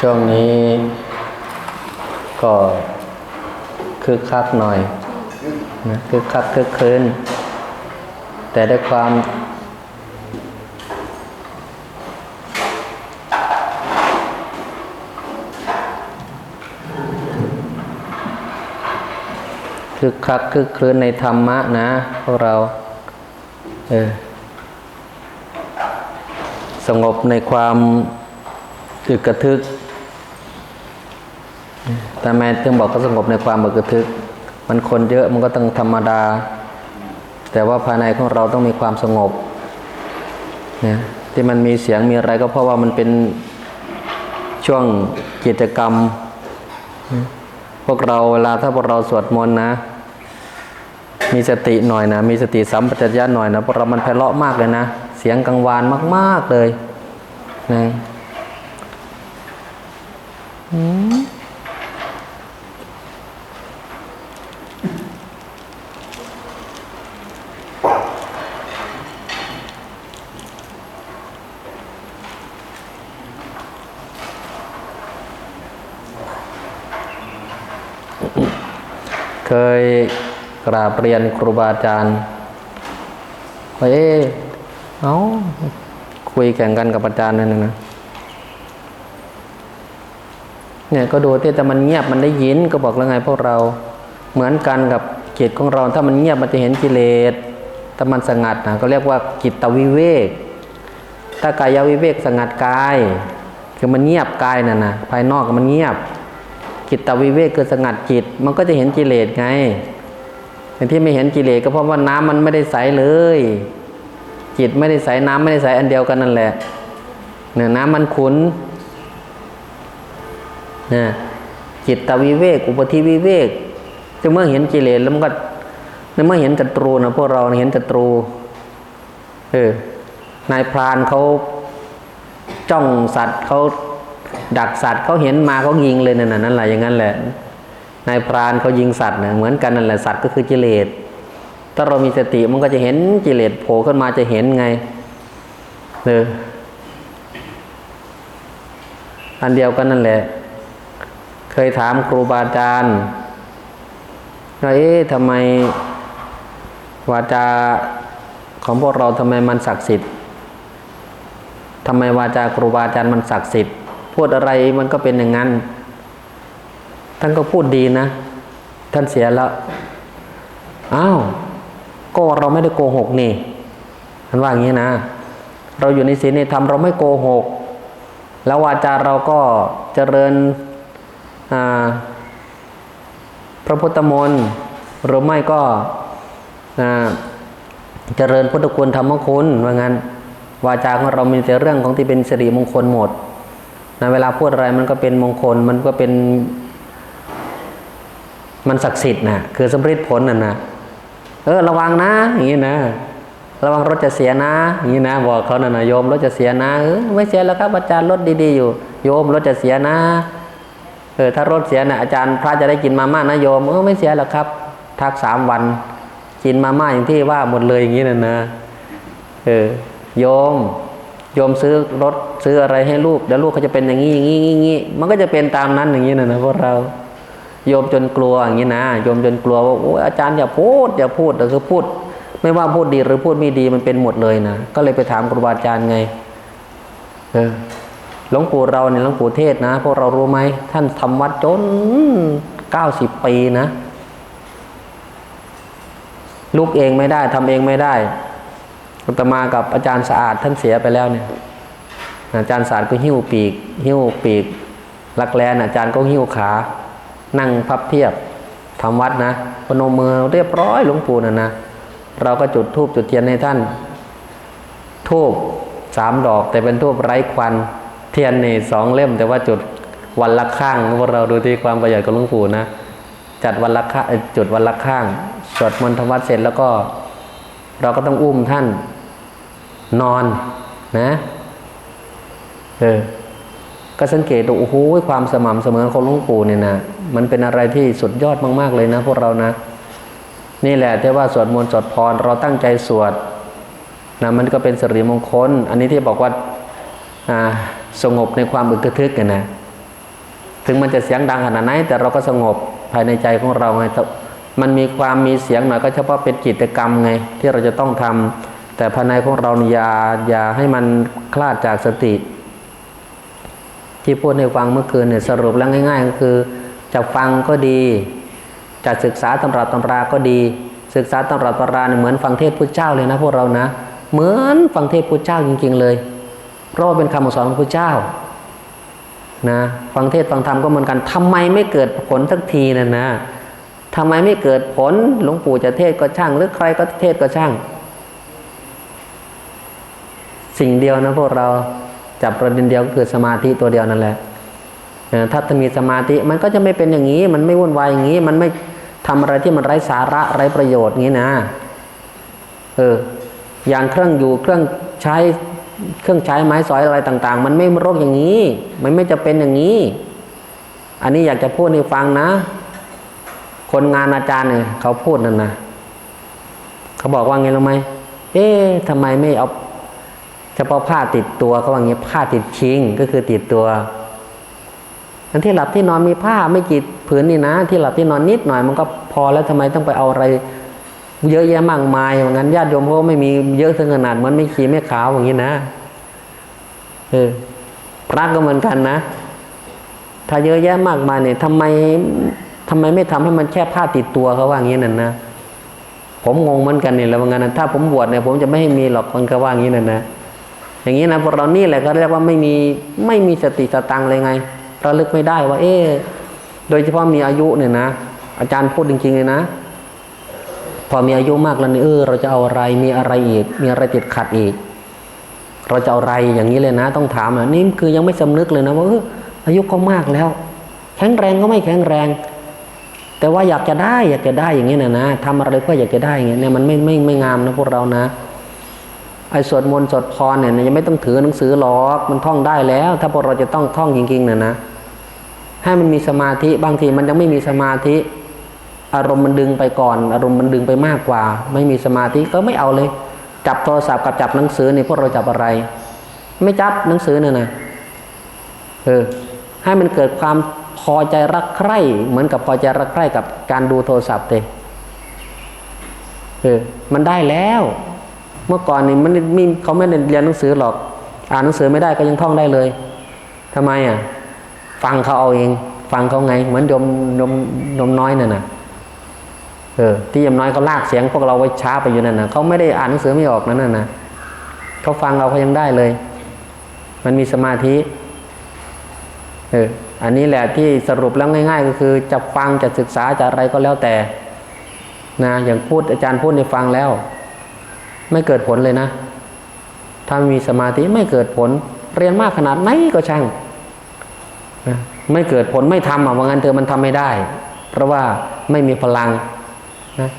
ช่วงนี้ก็คึกคักหน่อยนะคึกคักคึกคืนแต่ด้วยความ คึกคักคึกคืนในธรรมะนะพวกเรา เออ สงบในความ อึกกระทึกแต่แม้ถึงบอกก็สงบในความกกระทึก มันคนเยอะมันก็ต้องธรรมดา แต่ว่าภายในของเราต้องมีความสงบนีที่มันมีเสียงมีอะไรก็เพราะว่ามันเป็นช่วงกิจกรรม พวกเราเวลาถ้าพวกเราสวดมนต์นะ มีสติหน่อยนะ มีสติสัมปชัญญะหน่อยนะพราะเรามันไพเราะมากเลยนะ เสียงกังวานมาก ๆเลยนะ เคยกราบเรียนครูบาอาจารย์ว่าเอ๊เอาคุยแข่งกันกับอาจารย์นั่นนะ เนี่ยก็ดูที่แต่มันเงียบมันได้ยินก็บอกแล้วไงพวกเราเหมือนกันกับจิตของเราถ้ามันเงียบมันจะเห็นกิเลสถ้ามันสงัดนะก็เรียกว่าจิตตวิเวก ถ้ากายวิเวกสงัดกาย คือมันเงียบกายน่ะนะภายนอกมันเงียบจิตตวิเวกคือสงัดจิต มันก็จะเห็นกิเลสไงแต่ที่ไม่เห็นกิเลสก็เพราะว่าน้ำมันไม่ได้ใสเลย จิตไม่ได้ใสน้ำไม่ได้ใสอันเดียวกันนั่นแหละเนี่ยน้ำมันขุน นะจิตตวิเวก อุปธิวิเวกจะเมื่อเห็นกิเลสแล้วมันก็เมื่อเห็นศัตรูนะพวกเราเห็นศัตรูเออนายพรานเขาจ้องสัตว์เขาดักสัตว์เขาเห็นมาเขายิงเลยนั่นน่ะนั่นแหละอย่างนั้นแหละนายพรานเขายิงสัตว์นะเหมือนกันนั่นแหละสัตว์ก็คือกิเลสถ้าเรามีสติมันก็จะเห็นกิเลสโผล่ขึ้นมาจะเห็นไงเอออันเดียวกันนั่นแหละ เคยถามครูบาอาจารย์ว่าเอ๊ะทำไมวาจาของพวกเราทำไมมันศักดิ์สิทธิ์ทำไมวาจาครูบาอาจารย์มันศักดิ์สิทธิ์พูดอะไรมันก็เป็นอย่างนั้น ท่านก็พูดดีนะ ท่านเสียแล้วอ้าวก็เราไม่ได้โกหกนี่ท่านว่าอย่างนี้นะ เราอยู่ในศีลในธรรมเราไม่โกหก แล้ววาจาเราก็เจริญ พระพุทธมนต์หรือไม่ก็เจริญพุทธคุณธรรมคุณว่างั้น วาจาของเรามีแต่เรื่องของที่เป็นสิริมงคลหมดนะเวลาพูดอะไรมันก็เป็นมงคลมันก็เป็นมันศักดิ์สิทธิ์นะคือสมฤทธิผลน่ะนะเออระวังนะ อย่างนี้นะ ระวังรถจะเสียนะอย่างนี้นะบอกเขานะนะโยมรถจะเสียนะเออไม่เสียแล้วครับอาจารย์รถดีๆอยู่ โยมรถจะเสียนะ เออถ้ารถเสียนะอาจารย์พระจะได้กินมาม่านะโยมเออไม่เสียหรอกครับ ทักสามวัน กินมาม่าอย่างที่ว่าหมดเลยอย่างนี้นะนะเออโยมโยมซื้อรถซื้ออะไรให้ลูกเดี๋ยวลูกเขาจะเป็นอย่างนี้อย่างนี้อย่างนี้มันก็จะเป็นตามนั้นอย่างนี้นะนะพวกเราโยมจนกลัวอย่างนี้นะโยมจนกลัวว่าโอ้อาจารย์อย่าพูดอย่าพูดแต่คือพูด ไม่ว่าพูดดีหรือพูดไม่ดีมันเป็นหมดเลยนะก็เลยไปถามครูบาอาจารย์ไง เออ หลวงปู่เราเนี่ยหลวงปู่เทศนะพวกเรารู้ไหมท่านทำวัดจนเก้าสิบปีนะลุกเองไม่ได้ทำเองไม่ได้อาตมากับอาจารย์สะอาดท่านเสียไปแล้วเนี่ย อาจารย์สะอาดก็หิ้วปีก หิ้วปีกรักแร้นอาจารย์ก็หิ้วขา นั่งพับเพียบทำวัดนะพนมมือเรียบร้อยหลวงปู่นะนะเราก็จุดธูปจุดเทียนให้ท่านทูบสามดอกแต่เป็นทูบไร้ควัน เทียนนี่สองเล่ม แต่ว่าจุดวันละข้างพวกเราดูที่ความประหยัดของหลวงปู่นะ จัดวันละข้างจุดวันละข้างสวดมนต์ธรรมวัดเสร็จแล้วก็ เราก็ต้องอุ้มท่านนอนนะเออก็สังเกตดูโอ้โหความสม่ำเสมอของหลวงปู่เนี่ยนะมันเป็นอะไรที่สุดยอดมาก ๆเลยนะ พวกเรานะ นี่แหละที่ว่าสวดมนต์สวดพรเราตั้งใจสวดนะมันก็เป็นสิริมงคล อันนี้ที่บอกว่าอ่า สงบในความอึกทึกกันนะ ถึงมันจะเสียงดังขนาดไหนแต่เราก็สงบภายในใจของเราไงมันมีความมีเสียงหน่อยก็เฉพาะเป็นกิจกรรมไง ที่เราจะต้องทำแต่ภายในของเรานี่อย่าอย่าให้มันคลาดจากสติ ที่พูดให้ฟังเมื่อคืนเนี่ยสรุปแล้วง่าย ๆ ก็คือจะฟังก็ดีจะศึกษาตำรับตำราก็ดี ศึกษาตำรับตำราเนี่ยเหมือนฟังเทศพุทธเจ้าเลยนะพวกเรานะ เหมือนฟังเทศพุทธเจ้าจริง ๆ เลย เพราะว่าเป็นคำสอนของพุทธเจ้านะฟังเทศฟังธรรมก็เหมือนกันทำไมไม่เกิดผลสักทีนะนะทำไมไม่เกิดผลหลวงปู่จะเทศก็ช่าง หรือใครก็เทศก็ช่าง สิ่งเดียวนะพวกเราจับประเด็นเดียวก็คือสมาธิตัวเดียวนั่นแหละถ้าจะมีสมาธิมันก็จะไม่เป็นอย่างนี้ มันไม่วุ่นวายอย่างนี้ มันไม่ทำอะไรที่มันไร้สาระไร้ประโยชน์งี้นะเอออย่างเครื่องอยู่เครื่องใช้ เครื่องใช้ไม้สอยอะไรต่าง ๆ มันไม่รกอย่างนี้ มันไม่จะเป็นอย่างนี้ อันนี้อยากจะพูดให้ฟังนะ คนงานอาจารย์เนี่ยเขาพูดนั่นนะเขาบอกว่าไงรู้ไหมเอ๊ะทำไมไม่เอาเฉพาะผ้าติดตัวเขาว่างี้ผ้าติดชิงก็คือติดตัวอันที่หลับที่นอนมีผ้าไม่กี่ผืนนี่นะ ที่หลับที่นอนนิดหน่อย มันก็พอแล้วทำไมต้องไปเอาอะไร เยอะแยะมากมายอย่างนั้นญาติโยมเขาก็ไม่มีเยอะถึงขนาดมันไม่ขีไม่ขาวอย่างนี้นะเออพระก็เหมือนกันนะ ถ้าเยอะแยะมากมายเนี่ยทำไมทำไมไม่ทำให้มันแค่ผ้าติดตัวเขาว่าอย่างนี้นั่นนะผมงงเหมือนกันเนี่ยแล้วว่างั้นถ้าผมบวชเนี่ยผมจะไม่ให้มีหรอกมันก็ว่าอย่างนี้นั่นนะอย่างนี้นะพวกเรานี่แหละก็เรียกว่าไม่มีไม่มีสติสตังเลยไงระลึกไม่ได้ว่า เอ๊โดยเฉพาะมีอายุเนี่ยนะอาจารย์พูดจริงๆเลยนะ พอมีอายุมากแล้วเนี่ยเออเราจะเอาอะไรมีอะไรอีก มีอะไรติดขัดอีก เราจะเอาอะไรอย่างนี้เลยนะ ต้องถามอะนี่คือยังไม่สำนึกเลยนะว่าเอออายุก็มากแล้ว แข็งแรงก็ไม่แข็งแรง แต่ว่าอยากจะได้อยากจะได้อย่างนี้นะนะทำอะไรเพื่ออยากจะได้อย่างเงี้เนี่ยมันไม่ไม่ไม่งามนะพวกเรานะไอ้สวดมนต์สวดพรเนี่ยยังไม่ต้องถือหนังสือหรอกมันท่องได้แล้ว ถ้าพวกเราจะต้องท่องจริงๆนะนะให้มันมีสมาธิบางทีมันยังไม่มีสมาธิ อารมณ์มันดึงไปก่อน อารมณ์มันดึงไปมากกว่า ไม่มีสมาธิก็ไม่เอาเลย จับโทรศัพท์กับจับหนังสือเนี่ยพวกเราจับอะไร ไม่จับหนังสือเนี่ยนะเออให้มันเกิดความพอใจรักใคร่เหมือนกับพอใจรักใคร่กับการดูโทรศัพท์เตเออมันได้แล้ว เมื่อก่อนนี่มันมีเขาไม่ได้เรียนหนังสือหรอก อ่านหนังสือไม่ได้ก็ยังท่องได้เลยทำไมอะ ฟังเขาเอาเอง ฟังเขาไง เหมือนยมยมยมน้อยน่ะนะ เออที่ยมน้อยเขาลากเสียงพวกเราไว้ช้าไปอยู่นั่นนะเขาไม่ได้อ่านหนังสือไม่ออกนั่นน่ะเขาฟังเราเขายังได้เลย มันมีสมาธิเอออันนี้แหละที่สรุปแล้วง่าย ๆ ก็คือจะฟังจะศึกษาจะอะไรก็แล้วแต่นะอย่างพูดอาจารย์พูดในฟังแล้ว ไม่เกิดผลเลยนะ ถ้ามีสมาธิไม่เกิดผล เรียนมากขนาดไหนก็ช่างนะไม่เกิดผลไม่ทำอะว่างั้นเธอมันทำไม่ได้ เพราะว่าไม่มีพลัง นะ